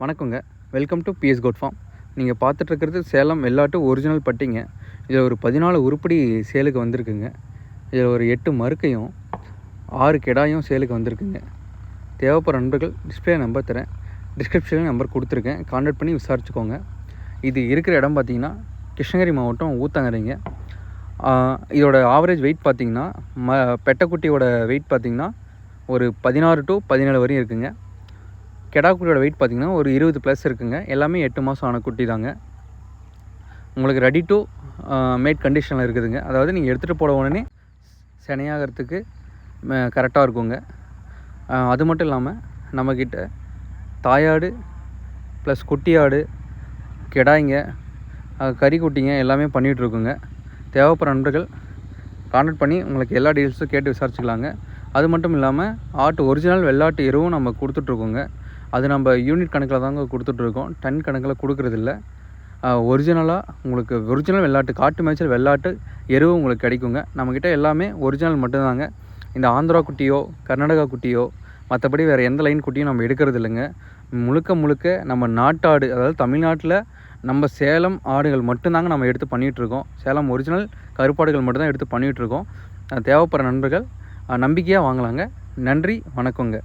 வணக்கங்க. Welcome to PS code form நீங்கள் பார்த்துட்ருக்கிறது சேலம் வெள்ளாட்டு ஒரிஜினல் பட்டிங்க. இதில் ஒரு பதினாலு உருப்படி சேலுக்கு வந்திருக்குங்க. இதில் ஒரு எட்டு மறுக்கையும் ஆறு கெடாயும் சேலுக்கு வந்திருக்குங்க. தேவைப்படுற நண்பர்கள் டிஸ்பிளே நம்பர் தரேன். டிஸ்கிரிப்ஷனில் நம்பர் கொடுத்துருக்கேன். கான்டாக்ட் பண்ணி விசாரிச்சுக்கோங்க. இது இருக்கிற இடம் பார்த்தீங்கன்னா கிருஷ்ணகிரி மாவட்டம் ஊத்தங்கரைங்க. இதோட ஆவரேஜ் வெயிட் பார்த்தீங்கன்னா ம பெட்டக்குட்டியோட வெயிட் பார்த்தீங்கன்னா ஒரு பதினாறு டு பதினேழு வரையும் இருக்குங்க. கெடாக்குட்டியோட வெயிட் பார்த்தீங்கன்னா ஒரு இருபது ப்ளஸ் இருக்குங்க. எல்லாமே எட்டு மாதம் ஆன குட்டி தாங்க. உங்களுக்கு ரெடி டு மேட் கண்டிஷனில் இருக்குதுங்க. அதாவது நீங்கள் எடுத்துகிட்டு போட உடனே சினையாகிறதுக்கு கரெக்டாக இருக்குங்க. அது மட்டும் இல்லாமல் நம்மக்கிட்ட தாயாடு ப்ளஸ் குட்டியாடு கெடாய்ங்க கறி குட்டிங்க எல்லாமே பண்ணிகிட்ருக்குங்க தேவைப்படுற நண்பர்கள் கான்டாக்ட் பண்ணி உங்களுக்கு எல்லா டீட்டெயில்ஸும் கேட்டு விசாரிச்சுக்கலாங்க. அது மட்டும் இல்லாமல் ஆட்டு ஒரிஜினல் வெள்ளாட்டு எருவும் நம்ம கொடுத்துட்ருக்கோங்க அது நம்ம யூனிட் கணக்கில் தாங்க கொடுத்துட்ருக்கோம் டன் கணக்கில் கொடுக்குறதில்ல. ஒரிஜினலாக உங்களுக்கு ஒரிஜினல் வெள்ளாட்டு காட்டு மேய்ச்சல் வெள்ளாட்டு எருவு உங்களுக்கு கிடைக்குங்க. நம்மக்கிட்ட எல்லாமே ஒரிஜினல் மட்டும்தாங்க. இந்த ஆந்திரா குட்டியோ கர்நாடகா குட்டியோ மற்றபடி வேறு எந்த லைன் குட்டியும் நம்ம எடுக்கிறது இல்லைங்க முழுக்க முழுக்க நம்ம நாட்டாடு அதாவது தமிழ்நாட்டில் நம்ம சேலம் ஆடுகள் மட்டும்தாங்க நம்ம எடுத்து பண்ணிகிட்ருக்கோம் சேலம் ஒரிஜினல் கருப்பாடுகள் மட்டும்தான் எடுத்து பண்ணிகிட்ருக்கோம் தேவைப்படுற நண்பர்கள் நம்பிக்கையாக வாங்கலாங்க. நன்றி வணக்கங்க.